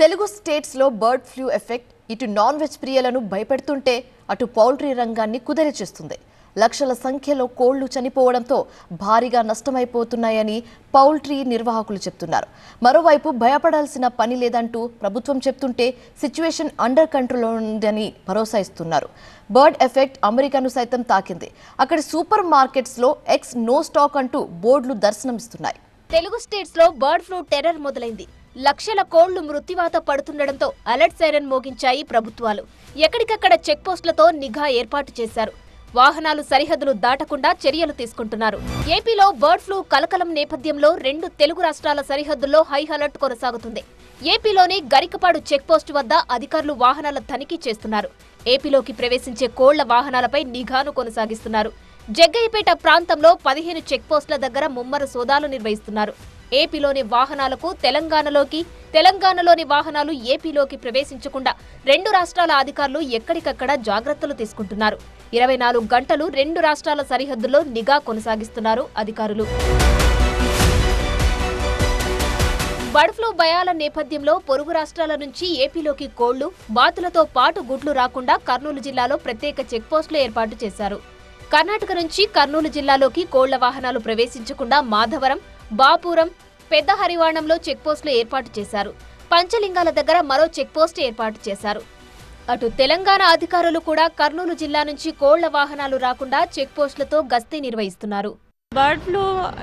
తెలుగు స్టేట్స్లో bird flu effect ఇటు non veg ప్రియులను భయపెడుతుంటే అటు పౌల్ట్రీ రంగాన్ని కుదిరిచేస్తుంది లక్షల సంఖ్యలో కోళ్ళు చనిపోవడంతో భారీగా నష్టమైపోతున్నాయని పౌల్ట్రీ నిర్వాహకులు చెప్తున్నారు. మరోవైపు భయపడాల్సిన పని లేదంటూ ప్రభుత్వం చెప్తుంటే సిచ్యువేషన్ అండర్ కంట్రోల్లో ఉందని భరోసా ఇస్తున్నారు. బర్డ్ ఎఫెక్ట్ అమెరికాను సైతం తాకింది. అక్కడ సూపర్ మార్కెట్స్లో ఎక్స్ నో స్టాక్ అంటూ బోర్డులు దర్శనమిస్తున్నాయి. తెలుగు స్టేట్స్లో బర్డ్ ఫ్లూ టెర్రర్ మొదలైంది. లక్షల కోళ్ళు మృత్యువాత పడుతుండటంతో అలర్ట్ సైరన్ మోగించాయి ప్రభుత్వాలు. ఎక్కడికక్కడ చెక్పోస్టులతో నిఘా ఏర్పాటు చేశారు. వాహనాలు సరిహద్దులు దాటకుండా చర్యలు తీసుకుంటున్నారు. ఏపీలో బర్డ్ ఫ్లూ కలకలం నేపథ్యంలో రెండు తెలుగు రాష్ట్రాల సరిహద్దుల్లో హై అలర్ట్ కొనసాగుతుంది. ఏపీలోని గరికపాడు చెక్పోస్టు వద్ద అధికారులు వాహనాల తనిఖీ చేస్తున్నారు. ఏపీలోకి ప్రవేశించే కోళ్ళ వాహనాలపై నిఘాను కొనసాగిస్తున్నారు. జగ్గయ్యపేట ప్రాంతంలో పదిహేను చెక్పోస్టుల దగ్గర ముమ్మర సోదాలు నిర్వహిస్తున్నారు. ఏపీలోని వాహనాలకు తెలంగాణలోకి తెలంగాణలోని వాహనాలు ఏపీలోకి ప్రవేశించకుండా రెండు రాష్ట్రాల అధికారులు ఎక్కడికక్కడ జాగ్రత్తలు తీసుకుంటున్నారు. ఇరవై నాలుగు గంటలు రెండు రాష్ట్రాల సరిహద్దుల్లో నిఘా కొనసాగిస్తున్నారు అధికారులు. బర్డ్ ఫ్లూ భయాల నేపథ్యంలో పొరుగు రాష్ట్రాల నుంచి ఏపీలోకి కోళ్ళు బాతులతో పాటు గుడ్లు రాకుండా కర్నూలు జిల్లాలో ప్రత్యేక చెక్పోస్టులు ఏర్పాటు చేశారు. కర్ణాటక నుంచి కర్నూలు జిల్లాలోకి కోళ్ళ వాహనాలు ప్రవేశించకుండా మాధవరం బాపురం పెద్ద హరివాణంలో చెక్పోస్టులు ఏర్పాటు చేశారు. పంచలింగాల దగ్గర మరో చెక్పోస్ట్ ఏర్పాటు చేశారు. అటు తెలంగాణ అధికారులు కూడా కర్నూలు జిల్లా నుంచి కోళ్ళ వాహనాలు రాకుండా చెక్పోస్టులతో గస్తీ నిర్వహిస్తున్నారు. బర్డ్ ఫ్లూ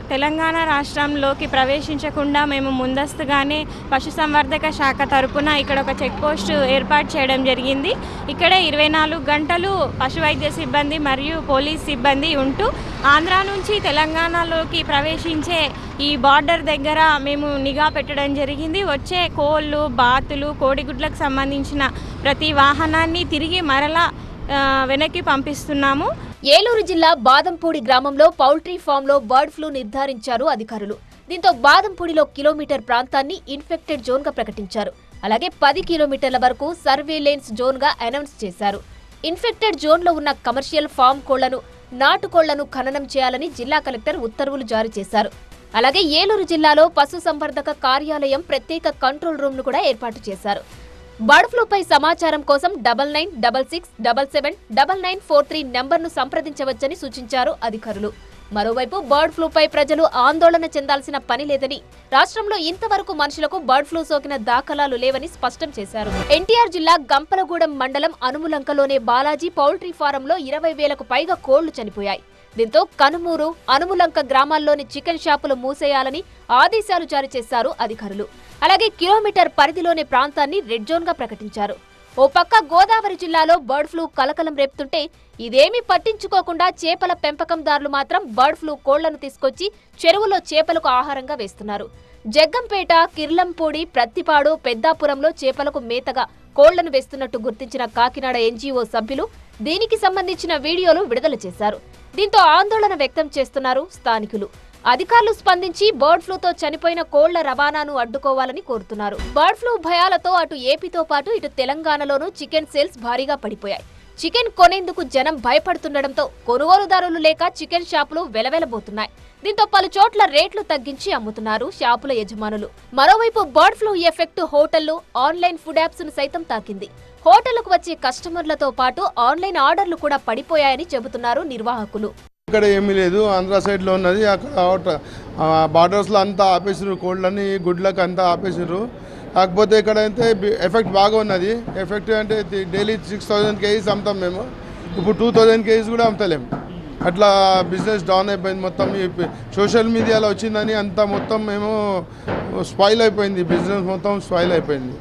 తెలంగాణ రాష్ట్రంలోకి ప్రవేశించకుండా మేము ముందస్తుగానే పశుసంవర్ధక శాఖ తరపున ఇక్కడ ఒక చెక్ పోస్ట్ ఏర్పాటు చేయడం జరిగింది. ఇక్కడ ఇరవై నాలుగు గంటలు పశు వైద్య సిబ్బంది మరియు పోలీస్ సిబ్బంది ఉంటూ ఆంధ్ర నుంచి తెలంగాణలోకి ప్రవేశించే ఈ బార్డర్ దగ్గర మేము నిఘా పెట్టడం జరిగింది. వచ్చే కోళ్ళు బాతులు కోడిగుడ్లకు సంబంధించిన ప్రతి వాహనాన్ని తిరిగి మరలా వెనక్కి పంపిస్తున్నాము. ఏలూరు జిల్లా బాదంపూడి గ్రామంలో పౌల్ట్రీ ఫామ్లో బర్డ్ ఫ్లూ నిర్ధారించారు అధికారులు. దీంతో బాదంపూడిలో కిలోమీటర్ ప్రాంతాన్ని ఇన్ఫెక్టెడ్ జోన్గా ప్రకటించారు. అలాగే పది కిలోమీటర్ల వరకు సర్వేలెన్స్ జోన్గా అనౌన్స్ చేశారు. ఇన్ఫెక్టెడ్ జోన్లో ఉన్న కమర్షియల్ ఫామ్ కోళ్ళను నాటుకోళ్ళను ఖననం చేయాలని జిల్లా కలెక్టర్ ఉత్తర్వులు జారీ చేశారు. అలాగే ఏలూరు జిల్లాలో పశు సంవర్ధక కార్యాలయం ప్రత్యేక కంట్రోల్ రూమ్ను కూడా ఏర్పాటు చేశారు. బర్డ్ ఫ్లూపై సమాచారం కోసం double nine double six double seven double nine four three నెంబర్ను సంప్రదించవచ్చని సూచించారు అధికారులు. మరోవైపు బర్డ్ ఫ్లూపై ప్రజలు ఆందోళన చెందాల్సిన పని లేదని రాష్ట్రంలో ఇంతవరకు మనుషులకు బర్డ్ ఫ్లూ సోకిన దాఖలాలు లేవని స్పష్టం చేశారు. ఎన్టీఆర్ జిల్లా గంపలగూడెం మండలం అనుములంకలోనే బాలాజీ పౌల్ట్రీ ఫారంలో ఇరవై వేలకు పైగా కోళ్ళు చనిపోయాయి. దీంతో కనుమూరు అనుములంక గ్రామాల్లోని చికెన్ షాపులు మూసేయాలని ఆదేశాలు జారీ చేశారు అధికారులు. అలాగే కిలోమీటర్ పరిధిలోని ప్రాంతాన్ని రెడ్ జోన్గా ప్రకటించారు. ఓ పక్క గోదావరి జిల్లాలో బర్డ్ ఫ్లూ కలకలం రేపుతుంటే ఇదేమీ పట్టించుకోకుండా చేపల పెంపకందారులు మాత్రం బర్డ్ ఫ్లూ కోళ్ళను తీసుకొచ్చి చెరువులో చేపలకు ఆహారంగా వేస్తున్నారు. జగ్గంపేట కిర్లంపూడి ప్రత్తిపాడు పెద్దాపురంలో చేపలకు మేతగా కోళ్ళను వేస్తున్నట్టు గుర్తించిన కాకినాడ ఎన్జీఓ సభ్యులు దీనికి సంబంధించిన వీడియోలు విడుదల చేశారు. దీంతో ఆందోళన వ్యక్తం చేస్తున్నారు స్థానికులు. అధికారులు స్పందించి బర్డ్ ఫ్లూతో చనిపోయిన కోళ్ళ రవాణాను అడ్డుకోవాలని కోరుతున్నారు. బర్డ్ ఫ్లూ భయాలతో అటు ఏపీతో పాటు ఇటు తెలంగాణలోనూ చికెన్ సేల్స్ భారీగా పడిపోయాయి. చికెన్ కొనేందుకు జనం భయపడుతుండటంతో కొనుగోలుదారులు లేక చికెన్ షాపులు వెలవెలబోతున్నాయి. దీంతో పలు చోట్ల రేట్లు తగ్గించి అమ్ముతున్నారు షాపుల యజమానులు. మరోవైపు బర్డ్ ఫ్లూ ఎఫెక్ట్ హోటళ్ళు ఆన్లైన్ ఫుడ్ యాప్స్ను సైతం తాకింది. హోటళ్ళకు వచ్చే కస్టమర్లతో పాటు ఆన్లైన్ ఆర్డర్లు కూడా పడిపోయాయని చెబుతున్నారు నిర్వాహకులు. ఇక్కడ ఏమీ లేదు. ఆంధ్ర సైడ్లో ఉన్నది. అక్కడ బార్డర్స్లో అంతా ఆపేసారు కోళ్ళని గుడ్లకు అంతా ఆపేసారు కాకపోతే ఇక్కడ అయితే ఎఫెక్ట్ బాగా ఉన్నది. ఎఫెక్ట్ అంటే డైలీ సిక్స్ థౌజండ్ కేజీస్ అమ్ముతాం మేము. ఇప్పుడు టూ థౌజండ్ కేజీస్ కూడా అమ్ముతలేం. అట్లా బిజినెస్ డౌన్ అయిపోయింది మొత్తం. సోషల్ మీడియాలో వచ్చిందని అంతా మొత్తం మేము స్పాయిల్ అయిపోయింది. బిజినెస్ మొత్తం స్పాయిల్ అయిపోయింది.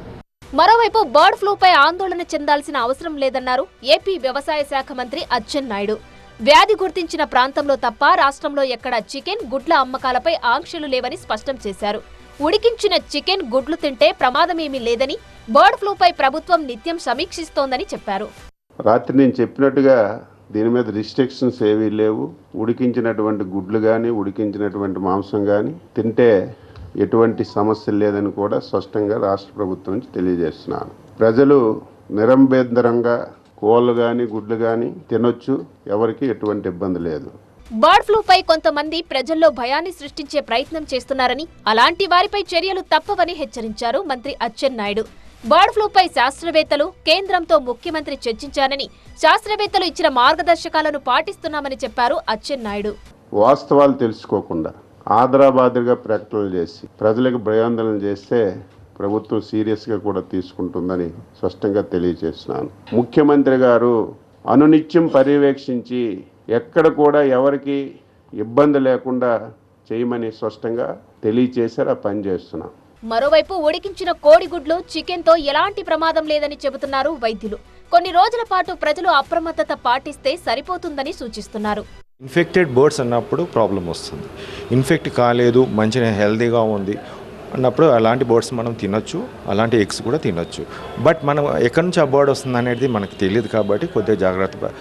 మరోవైపు బర్డ్ ఫ్లూపై ఆందోళన చెందాల్సిన అవసరం లేదన్నారు ఏపీ వ్యవసాయ శాఖ మంత్రి అచ్చెన్ నాయుడు. వ్యాధి గుర్తించిన ప్రాంతంలో తప్ప రాష్ట్రంలో ఎక్కడ చికెన్ గుడ్ల అమ్మకాలపై ఆంక్షలు లేవని స్పష్టం చేశారు. ఉడికించిన చికెన్ గుడ్లు తింటే ప్రమాదమేమీ లేదని బర్డ్ ఫ్లూపై ప్రభుత్వం నిత్యం సమీక్షిస్తోందని చెప్పారు. రాత్రి నేను చెప్పినట్టుగా దీని మీద రిస్ట్రిక్షన్స్ ఏవీ లేవు. ఉడికించినటువంటి గుడ్లు కానీ ఉడికించినటువంటి మాంసం కానీ తింటే ఎటువంటి సమస్య లేదని కూడా స్పష్టంగా రాష్ట్ర ప్రభుత్వం నుంచి తెలియజేస్తున్నాను. ప్రజలు నిరంబేందరంగా కోళ్ళు కానీ గుడ్లు కానీ తినొచ్చు ఎవరికి ఎటువంటి ఇబ్బంది లేదు. బర్డ్ ఫ్లూపై కొంతమంది ప్రజల్లో భయాన్ని సృష్టించే ప్రయత్నం చేస్తున్నారని అలాంటి వారిపై చర్యలు తప్పవని హెచ్చరించారు మంత్రి అచ్చెన్నాయుడు బర్డ్ ఫ్లూపై శాస్త్రవేత్తలు కేంద్రంతో ముఖ్యమంత్రి చర్చించానని శాస్త్రవేత్తలు ఇచ్చిన మార్గదర్శకాలను పాటిస్తున్నామని చెప్పారు అచ్చెన్నాయుడు వాస్తవాలు తెలుసుకోకుండా ఆదరాబాదుగా ప్రకటనలు చేసి ప్రజలకు భయాందోళన చేస్తే ప్రభుత్వం సీరియస్గా కూడా తీసుకుంటుందని స్పష్టంగా తెలియజేస్తున్నాను. ముఖ్యమంత్రి గారు అనునిత్యం పర్యవేక్షించి ఎక్కడ కూడా ఎవరికి ఇబ్బంది లేకుండా చేయమని స్పష్టంగా తెలియచేశారు ఆ పని చేస్తున్నాం. మరోవైపు ఉడికించిన కోడిగుడ్లు చికెన్తో ఎలాంటి ప్రమాదం లేదని చెబుతున్నారు వైద్యులు. కొన్ని రోజుల పాటు ప్రజలు అప్రమత్తత పాటిస్తే సరిపోతుందని సూచిస్తున్నారు. ఇన్ఫెక్టెడ్ బర్డ్స్ అన్నప్పుడు ప్రాబ్లం వస్తుంది. ఇన్ఫెక్ట్ కాలేదు మంచిగా హెల్తీగా ఉంది అన్నప్పుడు అలాంటి బర్డ్స్ మనం తినొచ్చు అలాంటి ఎగ్స్ కూడా తినొచ్చు. బట్ మనం ఎక్కడి నుంచి ఆ బర్డ్ వస్తుంది అనేది మనకు తెలియదు కాబట్టి కొద్దిగా జాగ్రత్త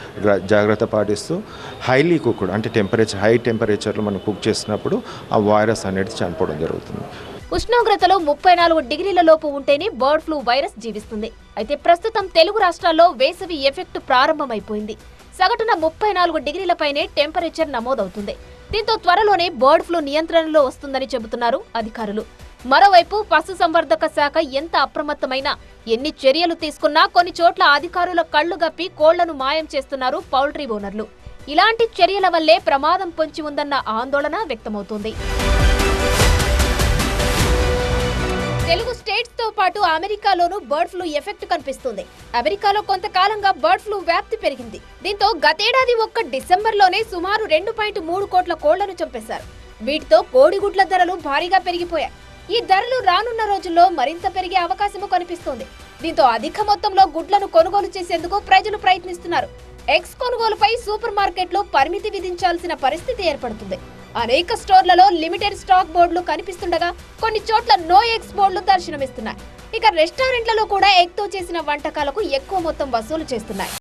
జాగ్రత్త పాటిస్తూ హైలీ కుక్డ్ అంటే టెంపరేచర్ హై టెంపరేచర్లో మనం కుక్ చేసినప్పుడు ఆ వైరస్ అనేది చనిపోవడం జరుగుతుంది. ఉష్ణోగ్రతలో ముప్పై నాలుగు డిగ్రీల లోపు ఉంటేనే బర్డ్ ఫ్లూ వైరస్ జీవిస్తుంది. అయితే ప్రస్తుతం తెలుగు రాష్ట్రాల్లో వేసవి ఎఫెక్ట్ ప్రారంభమైపోయింది. సగటున ముప్పై నాలుగు డిగ్రీలపైనే టెంపరేచర్ నమోదవుతుంది. దీంతో త్వరలోనే బర్డ్ ఫ్లూ నియంత్రణలో వస్తుందని చెబుతున్నారు అధికారులు. మరోవైపు పశుసంవర్ధక శాఖ ఎంత అప్రమత్తమైనా ఎన్ని చర్యలు తీసుకున్నా కొన్ని చోట్ల అధికారుల కళ్ళు గప్పి కోళ్ళను మాయం చేస్తున్నారు పౌల్ట్రీ ఓనర్లు. ఇలాంటి చర్యల వల్లే ప్రమాదం పొంచి ఉందన్న ఆందోళన వ్యక్తమవుతోంది. తెలుగు స్టేట్స్తో పాటు అమెరికాలోనూ బర్డ్ ఫ్లూ ఎఫెక్ట్ కనిపిస్తుంది. అమెరికాలో కొంతకాలంగా బర్డ్ ఫ్లూ వ్యాప్తి పెరిగింది. దీంతో గతేడాది ఒక్క డిసెంబర్లోనే సుమారు రెండు పాయింట్ మూడు కోట్ల కోళ్ళను చంపేశారు. వీటితో కోడిగుడ్ల ధరలు భారీగా పెరిగిపోయాయి. ఈ ధరలు రానున్న రోజుల్లో మరింత పెరిగే అవకాశము కనిపిస్తోంది. దీంతో అధిక మొత్తంలో గుడ్లను కొనుగోలు చేసేందుకు ప్రజలు ప్రయత్నిస్తున్నారు. ఎక్స్ కొనుగోలుపై సూపర్ మార్కెట్లు పరిమితి విధించాల్సిన పరిస్థితి ఏర్పడుతుంది. అనేక స్టోర్లలో లిమిటెడ్ స్టాక్ బోర్డులు కనిపిస్తుండగా కొన్ని చోట్ల నో ఎగ్స్ బోర్డులు దర్శనమిస్తున్నాయి. ఇక రెస్టారెంట్లలో కూడా ఎగ్తో చేసిన వంటకాలకు ఎక్కువ మొత్తం వసూలు చేస్తున్నాయి.